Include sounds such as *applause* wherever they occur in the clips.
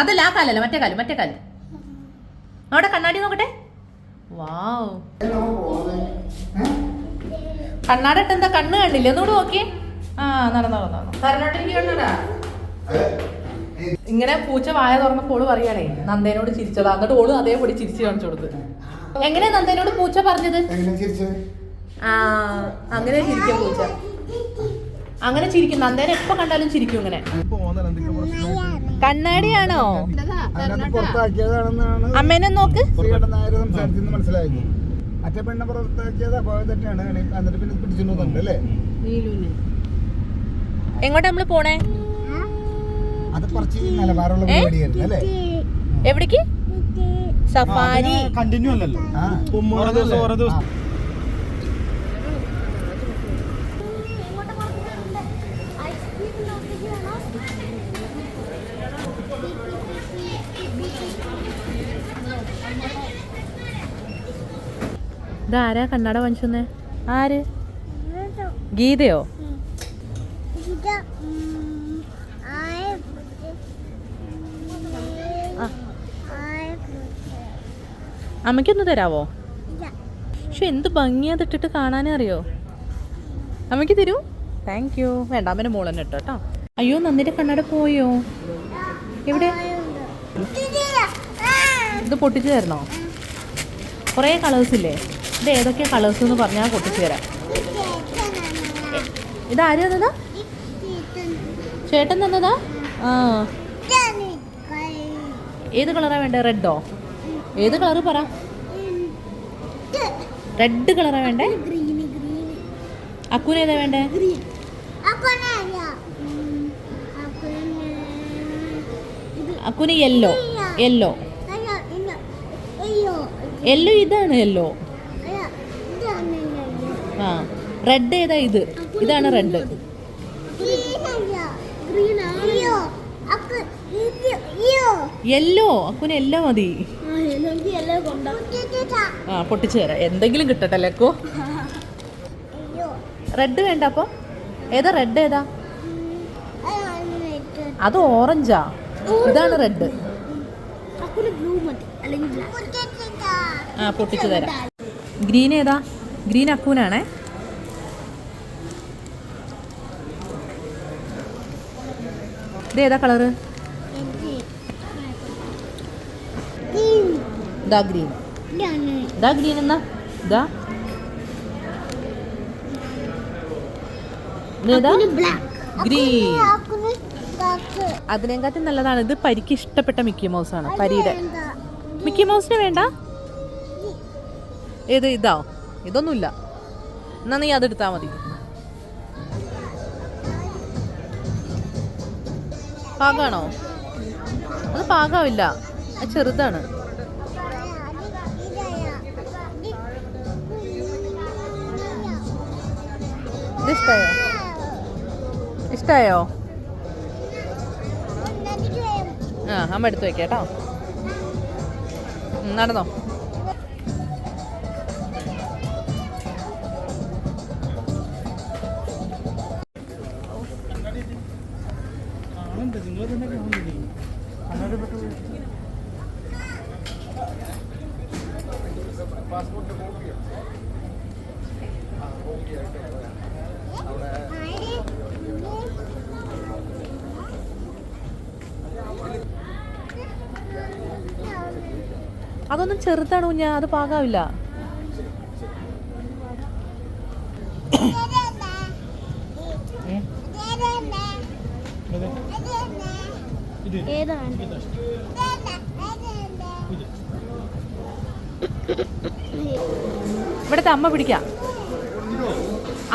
അതല്ല ആ കാലല്ല മറ്റേ കാൽ മറ്റേ കാൽ. അവിടെ കണ്ണാടി നോക്കട്ടെ? വാവ്. കണ്ണാടി ഇട്ട് എന്താ കണ്ണ് കണ്ടില്ല? ഒന്നുകൂടെ നോക്കിയേ. ആ നടന്നോ നടന്നോ ഇങ്ങനെ പൂച്ച വായ തുറന്നപ്പോൾ ഓൾ പറയണേ നന്ദേനോട് ചിരിച്ചതാ. എന്നിട്ട് ഓൾ അതേപടി ചിരിച്ചു കാണിച്ചു കൊടുത്ത്. എങ്ങനെയാ നന്ദേനോട് പൂച്ച പറഞ്ഞത്? ആ അങ്ങനെ ചിരിക്കും പൂച്ച. അങ്ങനെ ചിരിക്കും നന്ദേനെ എപ്പോ കണ്ടാലും ചിരിക്കും ഇങ്ങനെ. കണ്ണാടിയാണോ? അമ്മേനെ നോക്ക്. മനസ്സിലായത് പെണ്ണെ പുറത്താക്കിയത് എന്നിട്ട് പിന്നെ പിടിച്ചിട്ടുണ്ട് അല്ലേ? എങ്ങോട്ടാ നമ്മൾ പോണേ? അത് കുറച്ച് നിലവാരമുള്ള ഏ? പരിപാടിയായിരുന്നു അല്ലേ? എവിടേക്ക്? സഫാരി. കണ്ടിന്യൂ അല്ലല്ലോ. ഓരോ ദിവസം ഓരോ ദിവസം. ഇതാരാ കണ്ണട വാങ്ങിച്ചെന്നേ ആര്? ഗീതയോ. അമ്മയ്ക്കൊന്ന് തരാവോ? പക്ഷെ എന്ത് ഭംഗിയാ ഇട്ടിട്ട് കാണാനേ അറിയോ? അമ്മയ്ക്ക് തരൂ. താങ്ക് യു വേണ്ട അമ്മേനെ മോൾ തന്നെ ഇട്ടോ കേട്ടോ അയ്യോ നന്ദിന്റെ കണ്ണട പോയോ? എവിടെ? ഇത് പൊട്ടിച്ചു തരണോ? കുറേ കളേഴ്സ് ഇല്ലേ? ഇത് ഏതൊക്കെ കളേഴ്സ് എന്ന് പറഞ്ഞാൽ പൊട്ടിച്ചു തരാം. ഇത് ആര് തന്നതാ? ചേട്ടൻ തന്നതാ? ആ. ഏത് കളറാ വേണ്ടേ? റെഡോ ഏത് കളറ് പറ? റെഡ് കളറാ വേണ്ടേ? അക്കുന ഏതാ വേണ്ടേ? അക്കുന് യെല്ലോ യെല്ലോ യെല്ലോ ഇതാണ് യെല്ലോ റെഡ് ഏതാ ഇത്? ഇതാണ് റെഡ് യെല്ലോ അക്കുന് എല്ലോ മതി. ആ പൊട്ടിച്ചു തരാം. എന്തെങ്കിലും കിട്ടട്ടെ ലക്കോ. റെഡ് വേണ്ട അപ്പൊ. ഏതാ റെഡ് ഏതാ? അത് ഓറഞ്ചാ ഇതാണ് റെഡ് ആ പൊട്ടിച്ചു തരാം. ഗ്രീൻ ഏതാ? ഗ്രീൻ അക്കൂനാണേ ഇത് ഏതാ കളറ് ഇതാ ഗ്രീൻ ഗ്രീൻ എന്നാ ഇതേതാ ബ്ലാക്ക് ഗ്രീൻ അതിനെക്കാട്ടും നല്ലതാണ്. ഇത് പരിക്ക് ഇഷ്ടപ്പെട്ട മിക്കി മൗസ് ആണ് പരിയുടെ. മിക്കി മൗസിന് വേണ്ട? ഏത് ഇതാ? ഇതൊന്നുമില്ല. എന്നാ നീ അതെടുത്താ മതി. പാകാണോ? അത് പാകാവില്ല. അത് ചെറുതാണ്. ഇഷ്ടായോ ഇഷ്ടായോ? ആ അമ്മ എടുത്തു വെക്കാം കേട്ടോ. നടന്നോ? അതൊന്നും ചെറുതാണ് കുഞ്ഞാ അത് പാകാവില്ല. ഇത് ഏതാണ് ഇവിടത്തെ അമ്മ പിടിക്കാം.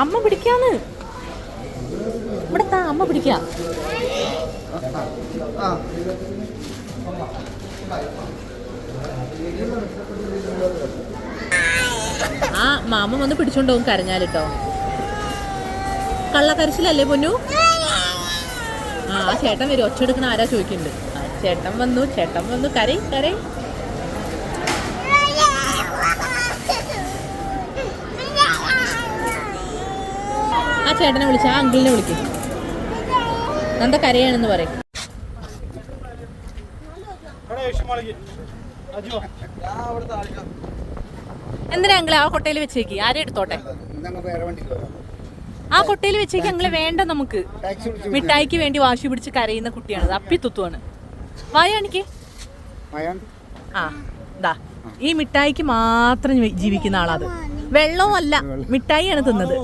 അമ്മ പിടിക്കാന്ന്. ഇവിടത്തെ അമ്മ പിടിക്കാം. ആ മാമ വന്ന് പിടിച്ചോണ്ടാവും കരഞ്ഞാലിട്ടോ കള്ളക്കരച്ചിലല്ലേ പൊന്നു? ആ ചേട്ടൻ വരും. ഒച്ച എടുക്കുന്ന ആരാ ചോദിക്കുന്നുണ്ട് ചേട്ടൻ വന്നു ചേട്ടൻ വന്നു. കരയും കരയും. ആ ചേട്ടനെ വിളിച്ച ആ അങ്കിളിനെ വിളിക്കും. നന്ദ കരയാണെന്ന് പറയും. എന്തിനാ അങ്കിൾ ആ കൊട്ടയിൽ വെച്ചേക്ക്? ആരെ ആ കൊട്ടയിൽ വെച്ചേക്ക് ഞങ്ങൾ വേണ്ട നമുക്ക്. മിഠായിക്ക് വേണ്ടി വാശി പിടിച്ച് കരയുന്ന കുട്ടിയാണ് അപ്പി തുത്തുവാണ് വായാണിക്ക് ആ ദാ. ഈ മിഠായിക്ക് മാത്രം ജീവിക്കുന്ന ആളാത്. വെള്ളവും അല്ല മിഠായിയാണ് തിന്നത്.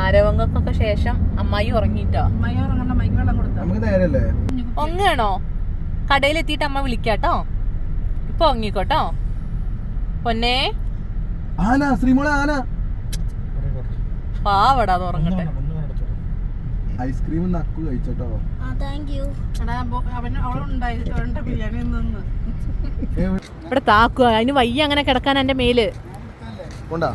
ആരവങ്ങൾക്കൊക്കെ ശേഷം അമ്മായി ഉറങ്ങിട്ടോ? നമുക്ക് നേരല്ലേ? ഒങ്ങാണോ കടയിലെത്തിയിട്ട് അമ്മ വിളിക്കാട്ടോ. ഇപ്പൊ ഉറങ്ങിക്കോട്ടോ. പൊന്നെ. ആന ശ്രീമോളെ ആന. പാവടാ തുറങ്ങട്ടെ ഐസ്ക്രീം നക്കു കഴിച്ചോട്ടോ. ആ താങ്ക് യു ഇവിടെ താക്കുക. അതിന് വയ്യ അങ്ങനെ കിടക്കാൻ എന്റെ മേൽ. കൊണ്ടാ?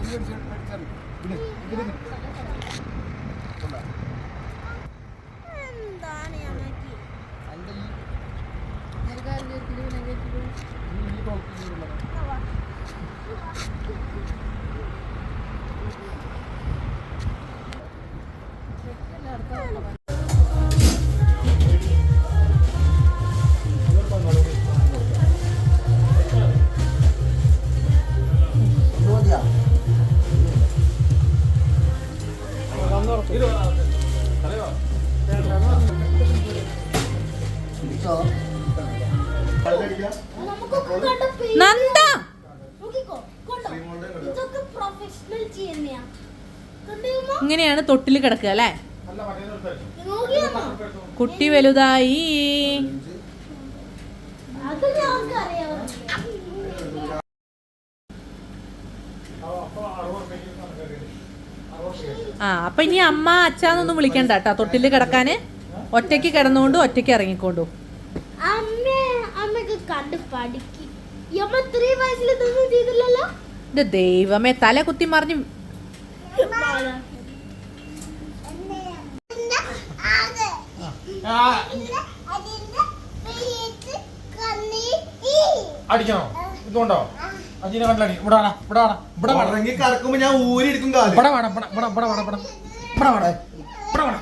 നന്ദ! ഇങ്ങനെയാണ് തൊട്ടിൽ കിടക്കുക അല്ലേ? കുട്ടി വലുതായി. ആ അപ്പൊ ഇനി അമ്മ അച്ഛാന്നൊന്നും വിളിക്കണ്ട കേട്ടോ തൊട്ടിൽ കിടക്കാന്. ഒറ്റയ്ക്ക് കിടന്നുകൊണ്ട് ഒറ്റയ്ക്ക് ഇറങ്ങിക്കൊണ്ടു. പഠിക്ക് അമ്മ ഇത്രയും വയസ്സിൽ ഇതൊന്നും ചെയ്തില്ലല്ലോ? ഇത് ദൈവമേ തല കുത്തി മറിഞ്ഞു അടിക്കണോ? ഇതുകൊണ്ടോ? അജിനെ കണ്ടടി ഇവിടെ വേണം ഇവിടെ വേണം ഇവിടെ വേണം ഇറങ്ങി കറക്കുമ്പോ ഞാൻ ഊരി എടുക്കും കാൽ. ഇവിടെ വേണം ഇവിടെ ഇവിടെ ഇവിടെ വേണം ഇവിടെ ഇവിടെ വേണം ഇവിടെ വേണം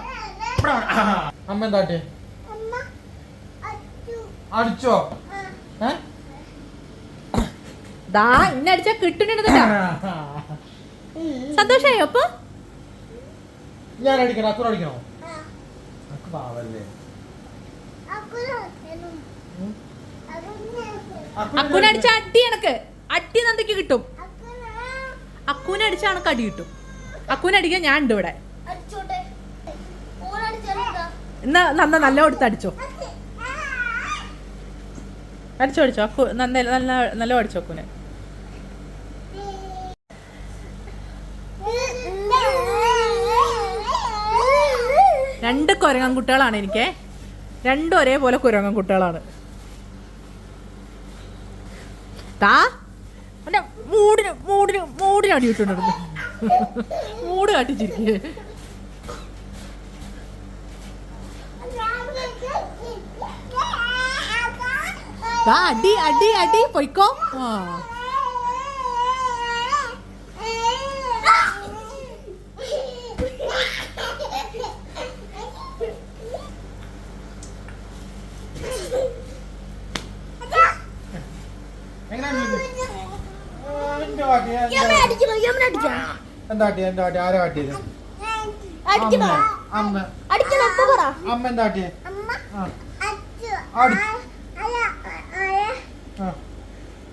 ഇവിടെ വേണം ആ, അമ്മ എന്താട്ടെ അടിച്ചോ? ഏ? ദാ ഇന്നടിച്ചാ കിട്ടുന്നുണ്ടാ *laughs* സന്തോഷായോ അപ്പൊ? ഞാൻ അടിക്കണോ അക്കുറ അടിക്കണോ? പാവല്ലേ. അക്കൂനടിച്ച അടി എനക്ക്. അടി നന്ദിക്ക് കിട്ടും. അക്കൂനടിച്ച എനക്ക് അടി കിട്ടും. അക്കൂനടിക്കാൻ ഞാൻ ഉണ്ട് ഇവിടെ. എന്നാ നന്ന നല്ല കൊടുത്ത് അടിച്ചോ. അടിച്ചോ. അടിച്ചോ അക്കു നന്ന നല്ല നല്ല അടിച്ചോ അക്കൂനെ. രണ്ട് കുരങ്ങൻ കുട്ടികളാണ് എനിക്ക്. രണ്ടും ഒരേപോലെ കുരങ്ങൻ കുട്ടികളാണ് താ അല്ല മൂടിന് മൂടിന് മൂടിന് അടി കിട്ടുന്നുണ്ട് മൂട് കാട്ടിച്ചിരിക്കേ അടി അടി അടി പൊയ്ക്കോ. ആ എങ്ങനെയാണ് എന്റെ വാട്ടി യമനെ അടിക്കണോ യമനെ അടിച്ചോ എന്താ എന്താ ആരാ അമ്മ അമ്മ. എന്താ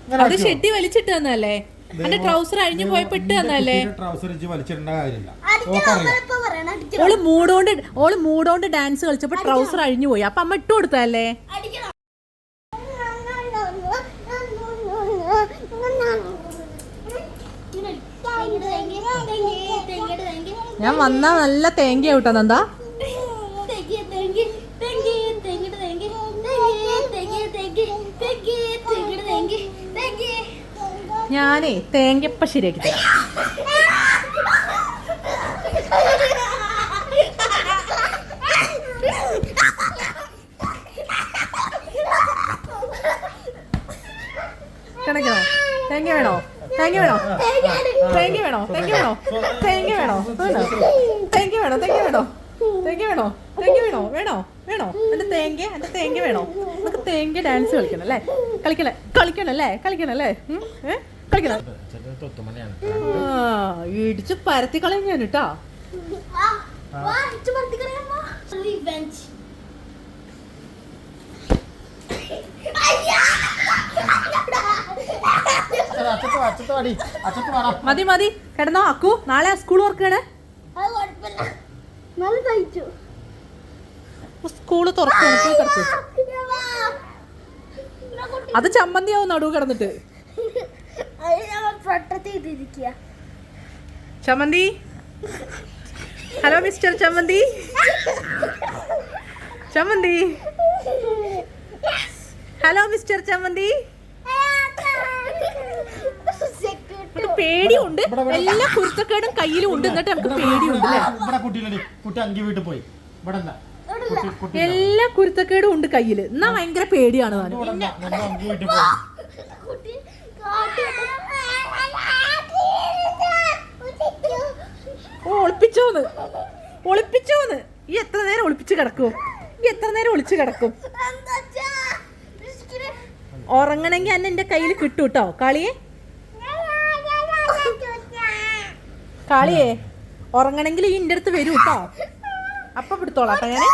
ഇങ്ങനെ അത്? ഷെട്ടി വലിച്ചിട്ട് തന്നല്ലേ? എന്റെ ട്രൗസർ അഴിഞ്ഞു പോയപ്പോ ഇട്ട് തന്നല്ലേ? ട്രൗസർ വലിച്ചിടേണ്ട കാര്യമില്ല. ഓൾ മൂടോണ്ട് ഓൾ മൂടോണ്ട് ഡാൻസ് കളിച്ചപ്പോ ട്രൗസർ അഴിഞ്ഞു പോയി. അപ്പൊ അമ്മ ഇട്ട് കൊടുത്തല്ലേ ഞാൻ വന്നാ നല്ല തേങ്ങ കിട്ടാ നന്ദ ഞാനേ തേങ്ങപ്പ ശരിയാക്കി തരാം കണക്കണോ തേങ്ങ വേണോ തേങ്ങ വേണോ താങ്ക് യു വേണോ താങ്ക് യു വേണോ താങ്ക് യു വേണോ വേണോ യു വേണോ തേങ്ങ വേണോ തേങ്ങ വേണോ തേങ്ങ വേണോ തേങ്ങ വേണോ വേണോ വേണോ എന്റെ തേങ്ങ എന്റെ തേങ്ങ വേണോ നമുക്ക് തേങ്ങ ഡാൻസ് കളിക്കണം അല്ലേ കളിക്കണേ കളിക്കണം അല്ലേ കളിക്കണം അല്ലേ? കളിക്കണം ഇടിച്ച് പരത്തി കളയും ഞാൻ കേട്ടാ മതി മതി. കിടന്നോ അക്കു. നാളെ സ്കൂൾ വർക്കാണ് സ്കൂൾ തുറക്കും കിടക്ക്. അത് ചമ്മന്തിയാവും നടുവ് കിടന്നിട്ട്. ചമ്മന്തി. ഹലോ മിസ്റ്റർ ചമ്മന്തി. ചമ്മന്തി. ഹലോ മിസ്റ്റർ ചമ്മന്തി. നമുക്ക് പേടിയുണ്ട്. എല്ലാ കുരുത്തക്കേടും കയ്യിലും ഉണ്ട്. എന്നിട്ട് നമുക്ക് പേടിയുണ്ട് ഇവിടെ കുട്ടിയില്ലേ കുട്ടി അഞ്ചു വീട്ടിൽ പോയി. ഇവിടെ അല്ല എല്ലാ കുരുത്തക്കേടും ഉണ്ട് കയ്യിൽ. എന്നാ ഭയങ്കര പേടിയാണ് ഒളിപ്പിച്ചോന്ന്. ഒളിപ്പിച്ചോന്ന്. ഈ എത്ര നേരം ഒളിപ്പിച്ച് കിടക്കും ഈ എത്ര നേരം ഒളിച്ച് കിടക്കും? ഉറങ്ങണമെങ്കിൽ അന്നെ എന്റെ കയ്യിൽ കിട്ടും കേട്ടോ കളിയെ. കളിയെ ഉറങ്ങണെങ്കിൽ ഈ എന്റെ അടുത്ത് വരൂ കേട്ടോ അപ്പൊ പിടുത്തോളാട്ടോ ഞാൻ.